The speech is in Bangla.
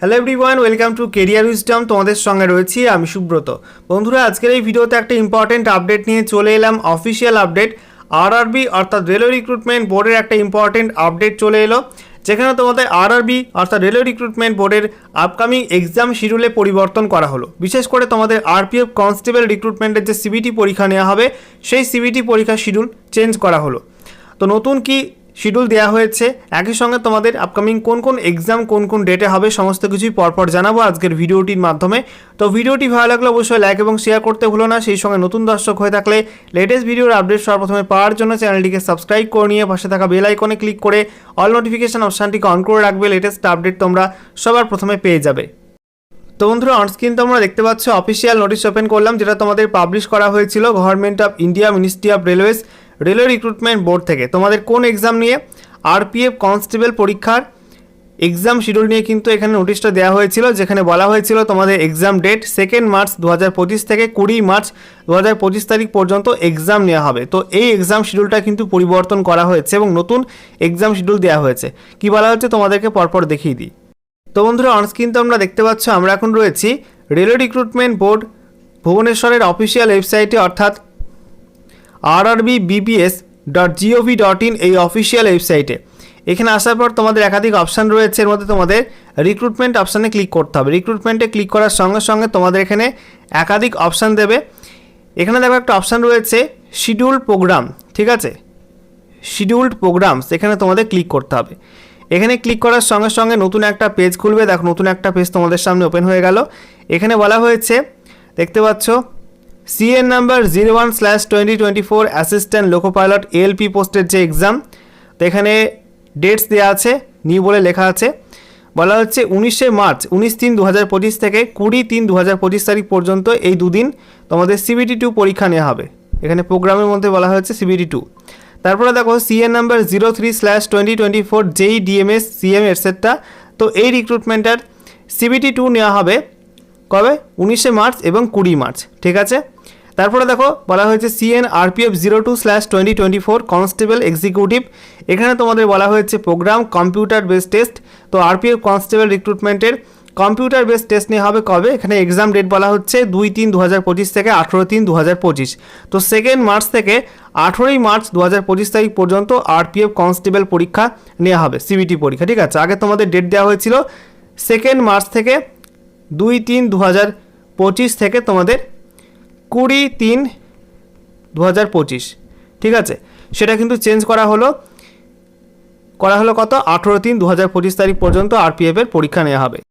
Hello everyone welcome to career wisdom তোমাদের সঙ্গে রয়েছি আমি সুব্রত। বন্ধুরা, আজকের এই ভিডিওতে একটা ইম্পর্টেন্ট আপডেট নিয়ে চলে এলাম অফিসিয়াল আপডেট আরআরবি অর্থাৎ রেলওয়ে রিক্রুটমেন্ট বোর্ডের একটা ইম্পর্টেন্ট আপডেট চলে এলো, যেখানে তোমাদের আরআরবি অর্থাৎ রেলওয়ে রিক্রুটমেন্ট বোর্ডের আপকামিং এক্সাম শিডিউলে পরিবর্তন করা হলো। বিশেষ করে তোমাদের আরপিএফ কনস্টেবল রিক্রুটমেন্টের যে সিবিটি পরীক্ষা নেওয়া হবে, সেই সিবিটি পরীক্ষার শিডিউল চেঞ্জ করা হলো। তো নতুন কি শিডিউল দেওয়া হয়েছে। একই সঙ্গে তোমাদের আপকামিং কোন কোন এক্সাম কোন কোন ডেটে হবে সমস্ত কিছুই পরপর জানাব আজকের ভিডিওটির মাধ্যমে। তো ভিডিওটি ভালো লাগলে অবশ্যই লাইক এবং শেয়ার করতে ভুলো না। সেই সঙ্গে নতুন দর্শক হয়ে থাকলে লেটেস্ট ভিডিওর আপডেট সর্বপ্রথমে পাওয়ার জন্য চ্যানেলটিকে সাবস্ক্রাইব করে নিয়ে পাশে থাকা বেল আইকনে ক্লিক করে অল নোটিফিকেশন অপশানটিকে অন করে রাখবে। লেটেস্ট আপডেট তোমরা সবার প্রথমে পেয়ে যাবে। তো বন্ধুরা অনস্ক্রিন তোমরা দেখতে পাচ্ছ অফিসিয়াল নোটিশ ওপেন করলাম, যেটা তোমাদের পাবলিশ করা হয়েছিল government of India ministry of railways railway recruitment board থেকে। তোমাদের কোন এক্সাম নিয়ে আরপিএফ কনস্টেবল পরীক্ষার এক্সাম শিডিউল নিয়ে কিন্তু এখানে নোটিশটা দেওয়া হয়েছিল, যেখানে বলা হয়েছিল তোমাদের এক্সাম ডেট সেকেন্ড মার্চ দু হাজার পঁচিশ থেকে কুড়ি মার্চ দু হাজার পঁচিশ তারিখ পর্যন্ত এক্সাম নেওয়া হবে। তো এই এক্সাম শিডিউলটা কিন্তু পরিবর্তন করা হয়েছে এবং নতুন এক্সাম শিডিউল দেওয়া হয়েছে। কি বলা হচ্ছে তোমাদেরকে পরপর দেখিয়ে দিই। তো বন্ধুরা অনস্ক্রিন তো আমরা দেখতে পাচ্ছ, আমরা এখন রয়েছি রেলওয়ে রিক্রুটমেন্ট বোর্ড ভুবনেশ্বরের অফিসিয়াল ওয়েবসাইটে অর্থাৎ RRB BBS dot gov dot in এই অফিসিয়াল ওয়েবসাইটে এখানে আসার পর তোমাদের একাধিক অপশান রয়েছে, এর মধ্যে তোমাদের রিক্রুটমেন্ট অপশানে ক্লিক করতে হবে। রিক্রুটমেন্টে ক্লিক করার সঙ্গে সঙ্গে তোমাদের এখানে একাধিক অপশান দেবে। এখানে দেখো একটা অপশান রয়েছে শিডিউল প্রোগ্রাম ঠিক আছে? শিডিউলড প্রোগ্রামস এখানে তোমাদের ক্লিক করতে হবে। এখানে ক্লিক করার সঙ্গে সঙ্গে নতুন একটা পেজ খুলবে। দেখো নতুন একটা পেজ তোমাদের সামনে ওপেন হয়ে গেল। এখানে বলা হয়েছে, দেখতে পাচ্ছ CN number zero one slash twenty twenty four assistant loco pilot LP পোস্টের যে এক্সাম তো এখানে ডেটস দেওয়া আছে নিউ বলে লেখা আছে। বলা হচ্ছে উনিশে মার্চ, উনিশ তিন দু হাজার পঁচিশ থেকে কুড়ি তিন দু হাজার পঁচিশ তারিখ পর্যন্ত এই দুদিন তোমাদের সিবিটি টু পরীক্ষা নেওয়া হবে। এখানে প্রোগ্রামের মধ্যে বলা হয়েছে সিবিটি টু তারপরে দেখো CN number zero three slash twenty twenty four যেই ডিএমএস সিএম এটসেট্রা তো এই রিক্রুটমেন্টের সিবিটি টু নেওয়া হবে। কবে? উনিশে মার্চ এবং কুড়ি মার্চ, ঠিক আছে? তারপরে দেখো, বলা হয়েছে CN RPF zero two slash twenty twenty four constable executive এখানে তোমাদের বলা হয়েছে প্রোগ্রাম কম্পিউটার বেস টেস্ট তো আরপিএফ কনস্টেবল রিক্রুটমেন্টের কম্পিউটার বেস টেস্ট নিয়ে হবে কবে? এখানে এক্সাম ডেট বলা হচ্ছে দুই তিন দু হাজার পঁচিশ থেকে আঠেরো তিন দু হাজার পঁচিশ। তো সেকেন্ড মার্চ থেকে আঠেরোই মার্চ দু হাজার পঁচিশ তারিখ পর্যন্ত আরপিএফ কনস্টেবল পরীক্ষা নেওয়া হবে সিবিটি পরীক্ষা, ঠিক আছে? আগে তোমাদের ডেট দেওয়া হয়েছিল সেকেন্ড মার্চ থেকে দুই তিন দু হাজার পঁচিশ থেকে তোমাদের কুড়ি তিন দু হাজার পঁচিশ। ঠিক আছে? সেটা কিন্তু চেঞ্জ করা হলো। করা হলো কত? আঠেরো তিন দু হাজার পঁচিশ তারিখ পর্যন্ত আরপিএফের পরীক্ষা নেওয়া হবে।